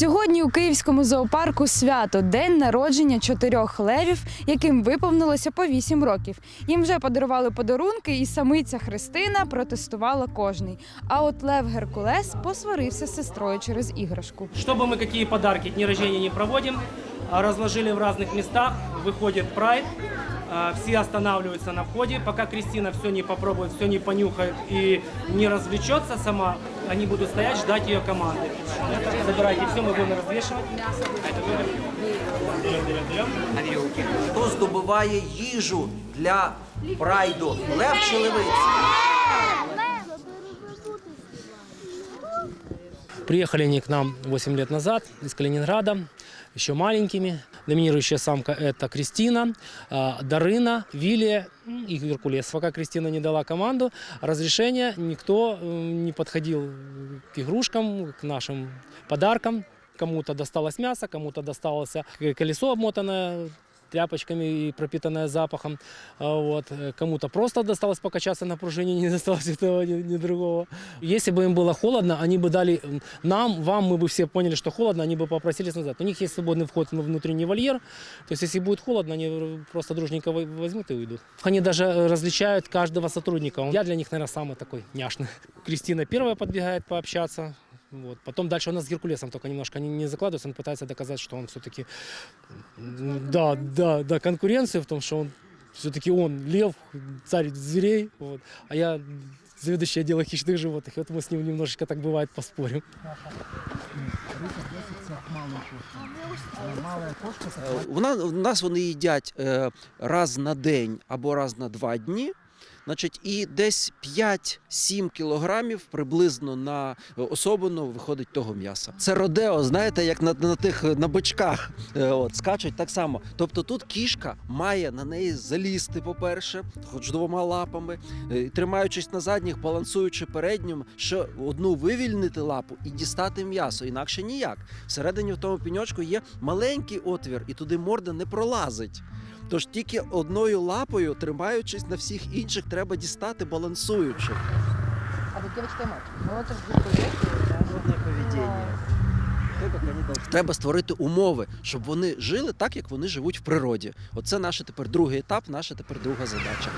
Сьогодні у Київському зоопарку свято день народження чотирьох левів, яким виповнилося по вісім років. Їм вже подарували подарунки, і самиця Христина протестувала кожний. А от Лев Геркулес посварився з сестрою через іграшку. Чтобы мы какие подарки дни рождения не проводим, а разложили в разных местах, выходит прайд, а, все останавливаются на входе, пока Кристина все не попробует, все не понюхает и не развлечется сама, они будут стоять, ждать ее команды. Забирайте все, мы будем развешивать. Берем, берем, берем. Хто здобуває їжу для прайду? Лев чи левиць? Приехали они к нам 8 лет назад из Калининграда, еще маленькими. Доминирующая самка – это Кристина, а, Дарына, Вилия м, и Геркулес. Пока Кристина не дала команду, разрешения никто м, не подходил к игрушкам, к нашим подаркам. Кому-то досталось мясо, кому-то досталось э, колесо, обмотанное тряпочками и пропитанное запахом. А Вот. э, Кому-то просто досталось покачаться на пружине, не досталось и того, ни, ни другого. Если бы им было холодно, они бы дали м, нам, вам, мы бы все поняли, что холодно, они бы попросились назад. У них есть свободный вход в внутренний вольер, то есть если будет холодно, они э, просто дружненько во- возьмут и уйдут. Они даже э, различают каждого сотрудника. Я для них, наверное, самый такой няшный. Кристина первая подбегает пообщаться, вот. Потом дальше у нас с Геркулесом только немножко не, не закладывается, он пытается доказать, что он все-таки, да, да, да, конкуренция в том, что он все-таки он лев, царь зверей, вот. а я заведующий отдела хищных животных. И вот мы с ним немножечко так бывает поспорим. Е, Вона, у нас вони їдять е, раз на день або раз на два дні. Значить, і десь 5-7 кілограмів приблизно на особину виходить того м'яса. Це родео, знаєте, як на, на тих на бочках е, от, скачуть так само. Тобто тут кішка має на неї залізти, по-перше, хоч двома лапами, е, тримаючись на задніх, балансуючи переднім, що одну вивільнити лапу і дістати м'ясо, інакше ніяк. Всередині в тому піньочку є маленький отвір, і туди морда не пролазить. Тож тільки одною лапою, тримаючись на всіх інших, треба дістати балансуючи. А вот девочка мать, вот. Треба створити умови, щоб вони жили так, як вони живуть в природі. Оце наш тепер другий етап, наша тепер друга задача.